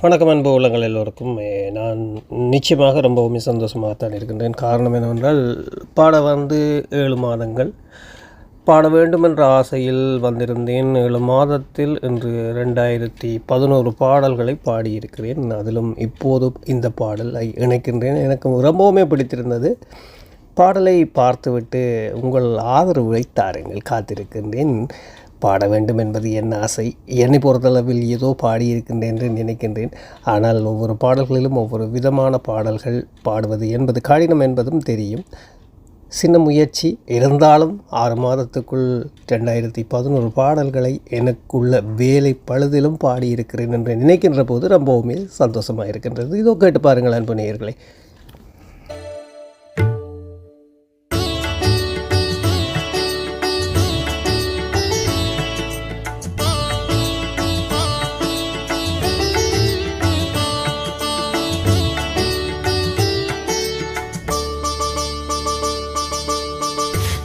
வணக்கம் அன்பு உள்ளங்கள் எல்லோருக்கும். நான் நிச்சயமாக ரொம்பவுமே சந்தோஷமாகத்தான் இருக்கின்றேன். காரணம் என்னவென்றால் பாட வந்து ஏழு மாதங்கள். பாட வேண்டும் என்ற ஆசையில் வந்திருந்தேன். ஏழு மாதத்தில் இன்று ரெண்டாயிரத்தி பதினோரு பாடல்களை பாடியிருக்கிறேன். அதிலும் இப்போது இந்த பாடலை இணைக்கின்றேன். எனக்கு ரொம்பவுமே பிடித்திருந்தது. பாடலை பார்த்துவிட்டு உங்கள் ஆதரவை தாருங்கள் காத்திருக்கின்றேன். பாட வேண்டும் என்பது என் ஆசை. என்னை பொறுத்தளவில் ஏதோ பாடியிருக்கின்றேன் என்று நினைக்கின்றேன். ஆனால் ஒவ்வொரு பாடல்களிலும் ஒவ்வொரு விதமான பாடல்கள் பாடுவது என்பது கடினம் என்பதும் தெரியும். சின்ன முயற்சி இருந்தாலும் ஆறு மாதத்துக்குள் ரெண்டாயிரத்தி பதினோரு பாடல்களை எனக்குள்ள வேலை பழுதிலும் பாடியிருக்கிறேன் என்று நினைக்கின்ற போது ரொம்பவுமே சந்தோஷமாக இருக்கின்றது. இதோ கேட்டு பாருங்கள் அன்பு நேயர்களை.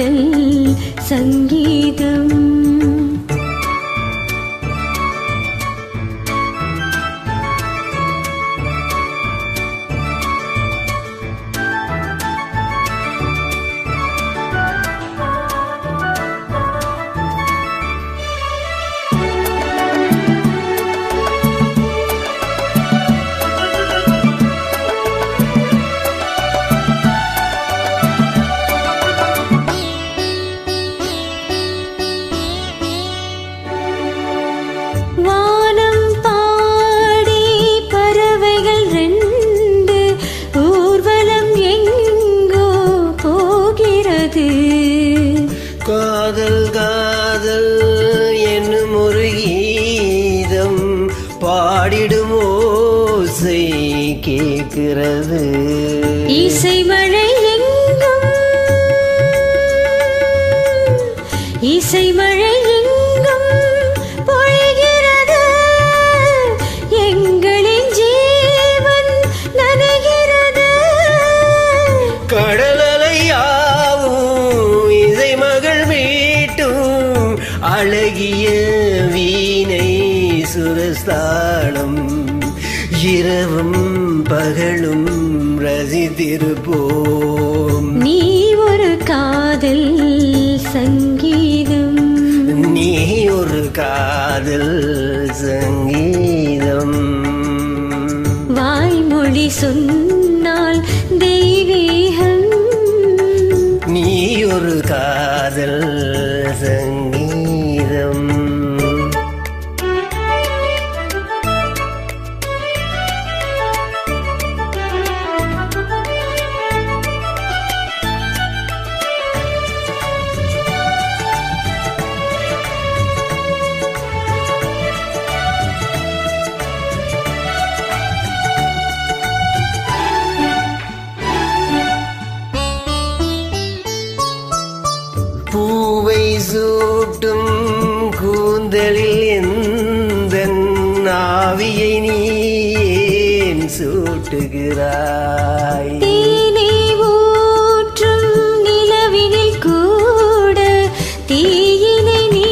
காதல் சங்கீதம் காதல் காதல் என்னும் ஒரு கீதம் பாடிடும் ஓசை கேட்கிறது. இசை மழை எங்கும் இசை மழை அழகிய வீணை சுரஸ்தானம். இரவும் பகலும் ரசித்திருப்போம். நீ ஒரு காதல் சங்கீதம். நீ ஒரு காதல் சங்கீதம். வாய்மொழி சொன்னால் தெய்வீகம். நீ ஒரு காதல் சூட்டும் கூந்தலில் எந்த ஆவியை நீ ஏன் சூட்டுகிறாய்? தேனை ஊற்றும் நிலவினில் கூட தீயினை நீ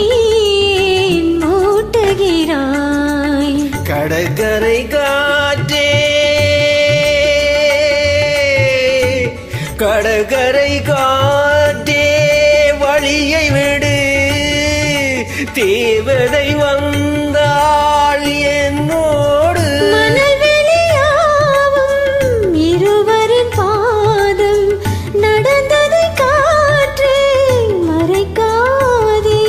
மூட்டுகிறாய்? கடற்கரை காற்றே கடற்கரை காற்றே வழியை விடு தேவதை வந்தாள் என்னோடு. இருவரின் பாதம் நடந்ததை காற்றே மறைக்காதே.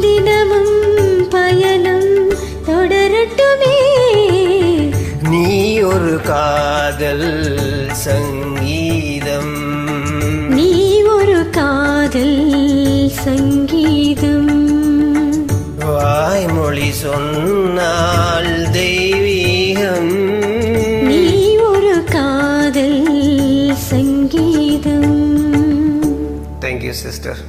தினமும் பயணம் தொடரட்டுமே. நீ ஒரு காதல் சங்கீதம். நீ ஒரு காதல் சங்கீதம் வாய்மொழி சொன்னால் தெய்வீகம். நீ ஒரு காதல் சங்கீதம். Thank you sister